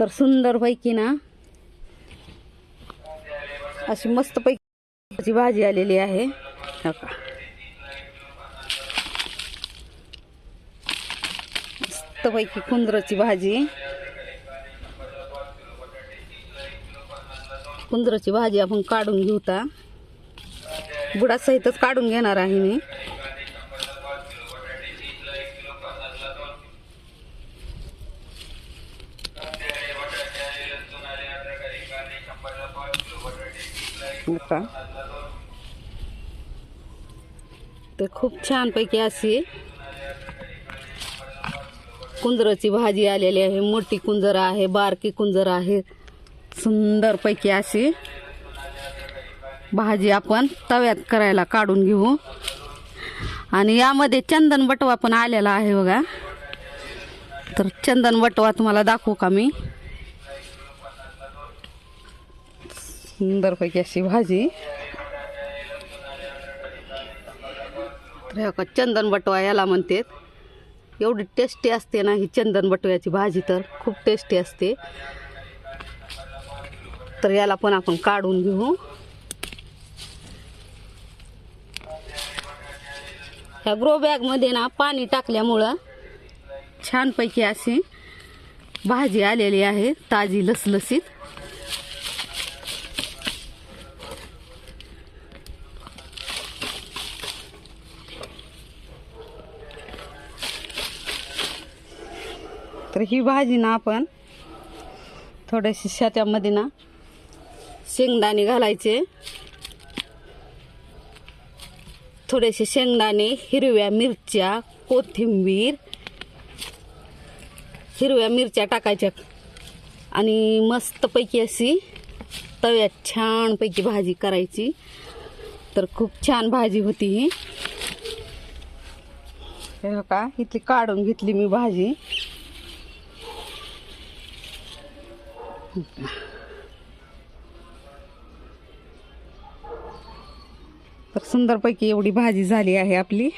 तर सुंदरपैकी ना अशी मस्तपैकी भाजी आलेली आहे. हो का? मस्तपैकी कुंदराची भाजी. कुंदराची भाजी आपण काढून घेऊता बुडा बुडासहितच काढून घेणार आहे मी. हो तर खूप छानपैकी अशी कुंजराची भाजी आलेली आहे. मोठी कुंजर आहे बारकी कुंजर आहे. सुंदरपैकी अशी भाजी आपण तव्यात करायला काढून घेऊ. आणि यामध्ये चंदन बटवा पण आलेला आहे बघा. तर चंदन बटवा तुम्हाला दाखवू का मी? सुंदरपैकी अशी भाजी. तर चंदन बटवा याला म्हणतात एवढी टेस्टी असते ना ही चंदन बटव्याची भाजी तर. खूप टेस्टी असते. तर याला पण आपण काढून घेऊ. ह्या ग्रो बॅगमध्ये ना पाणी टाकल्यामुळं छानपैकी अशी भाजी आलेली आहे ताजी लसलसीत. तर ही भाजी ना आपण थोड्याशी शेतामध्ये ना शेंगदाणे घालायचे. थोडेसे शेंगदाणे हिरव्या मिरच्या कोथिंबीर हिरव्या मिरच्या टाकायच्या. आणि मस्तपैकी अशी तव्यात छानपैकी भाजी करायची. तर खूप छान भाजी होती ही. हे का इथली काढून घेतली मी भाजी. तर सुंदरपैकी एवढी भाजी झाली आहे आपली.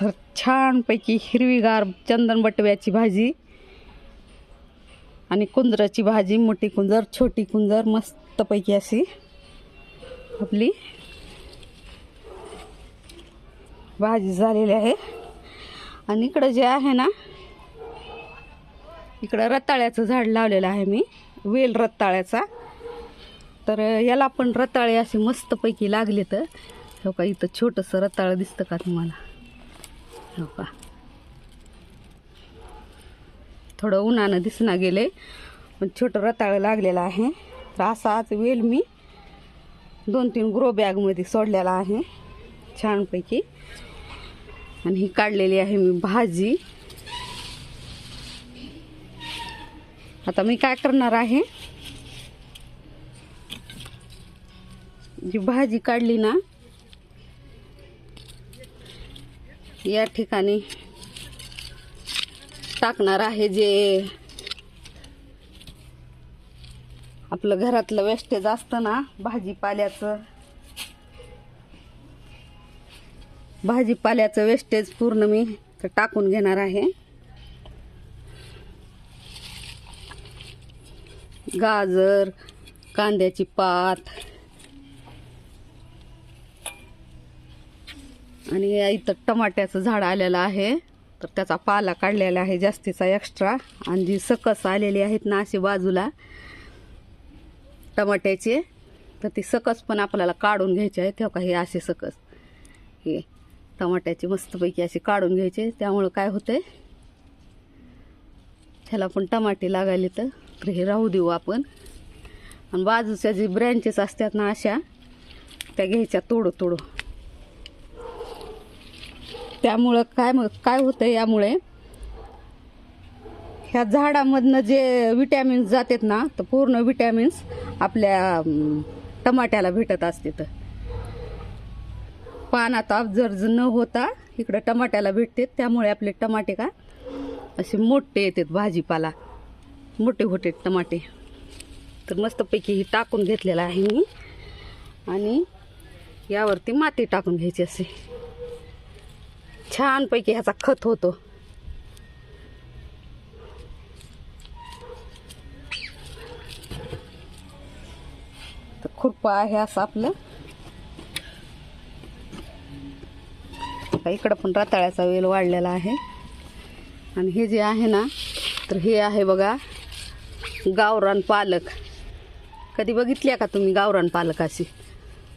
तर छानपैकी हिरवीगार चंदन बटव्याची भाजी आणि कुंजराची भाजी मोठी कुंजर छोटी कुंजर मस्तपैकी अशी आपली. भाजी झालेली आहे. आणि इकडं जे आहे ना इकडं रताळ्याचं झाड लावलेलं आहे मी वेल रताळ्याचा. तर याला पण रताळे असे मस्तपैकी लागले तर हो का इथं छोटंसं रताळं दिसतं का तुम्हाला? हो का. थोडं उन्हानं दिसना गेले पण छोटं रताळं लागलेलं आहे. तर असा आज वेल मी दोन तीन ग्रो बॅगमध्ये सोडलेला आहे छानपैकी. आणि ही काढलेली आहे मी भाजी. आता मी काय करणार आहे? जी भाजी काढली ना या ठिकाणी टाकणार आहे जे आपलं घरातलं वेस्टेज असतं ना भाजीपाल्याचं. भाजीपाल्याचं वेस्टेज पूर्ण मी तर टाकून घेणार आहे. गाजर कांद्याची पात आणि इथं टमाट्याचं झाड आलेलं आहे. तर त्याचा पाला काढलेला आहे जास्तीचा एक्स्ट्रा आणि जी सकस आलेली आहेत ना अशी बाजूला टमाट्याचे. तर ती सकस पण आपल्याला काढून घ्यायची आहे. तेव्हा हे असे सकस. हे. टमाट्याची मस्तपैकी अशी काढून घ्यायचे. त्यामुळं काय होतंय? ह्याला पण टमाटे लागायले तर हे राहू देऊ आपण. आणि बाजूच्या जे ब्रँचेस असतात ना अशा त्या घ्यायच्या तोडू तोडू. त्यामुळं काय मग काय होतं यामुळे? ह्या झाडामधनं जे विटॅमिन्स जातात ना तर पूर्ण विटॅमिन्स आपल्या टमाट्याला भेटत असते तर. पान आता जर्ज न होता इकडं टमाट्याला भेटते त्यामुळे आपले टमाटे का असे मोठे येतात भाजीपाला. मोठे होते टमाटे. तर मस्तपैकी ही टाकून घेतलेला आहे मी. आणि यावरती माती टाकून घ्यायची असे. छानपैकी ह्याचा खत होतो. तर खुरपं आहे असं आपलं. का? इकडं पण रताळ्याचा वेल वाढलेला आहे. आणि हे जे आहे ना तर हे आहे बघा गावरान पालक. कधी बघितली का तुम्ही गावरान पालक अशी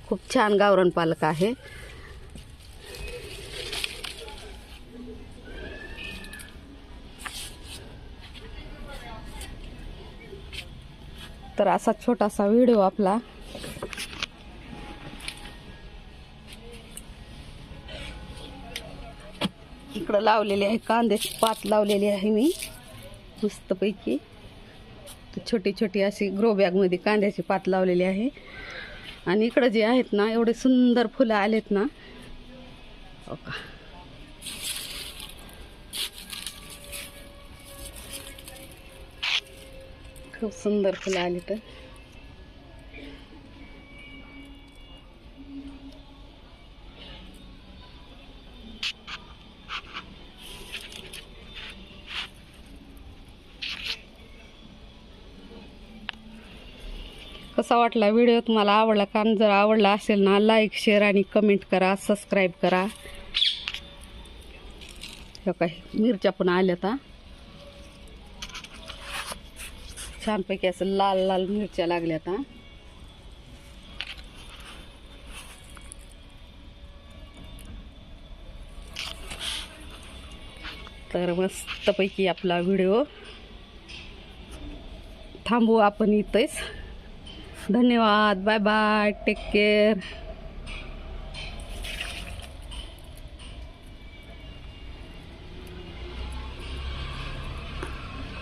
खूप छान गावरान पालक आहे. तर असा छोटासा व्हिडिओ आपला इकडं लावलेले आहे कांद्याची पात लावलेली आहे मी. मस्तपैकी. छोटी छोटी अशी ग्रो बॅगमध्ये कांद्याची पात लावलेली आहे. आणि इकडं जे आहेत ना एवढे सुंदर फुलं आलेत ना. हो का? खूप सुंदर फुलं आली तर. कसा वाटला व्हिडिओ? तुम्हाला आवडला का? जर आवडला असेल ना लाईक शेअर आणि कमेंट करा सबस्क्राईब करा. हे काय मिरच्या पण आल्या आता छानपैकी असं लाल लाल मिरच्या लागल्या आता तर मस्तपैकी आपला व्हिडिओ. थांबू आपण इथंच. धन्यवाद. Bye bye take care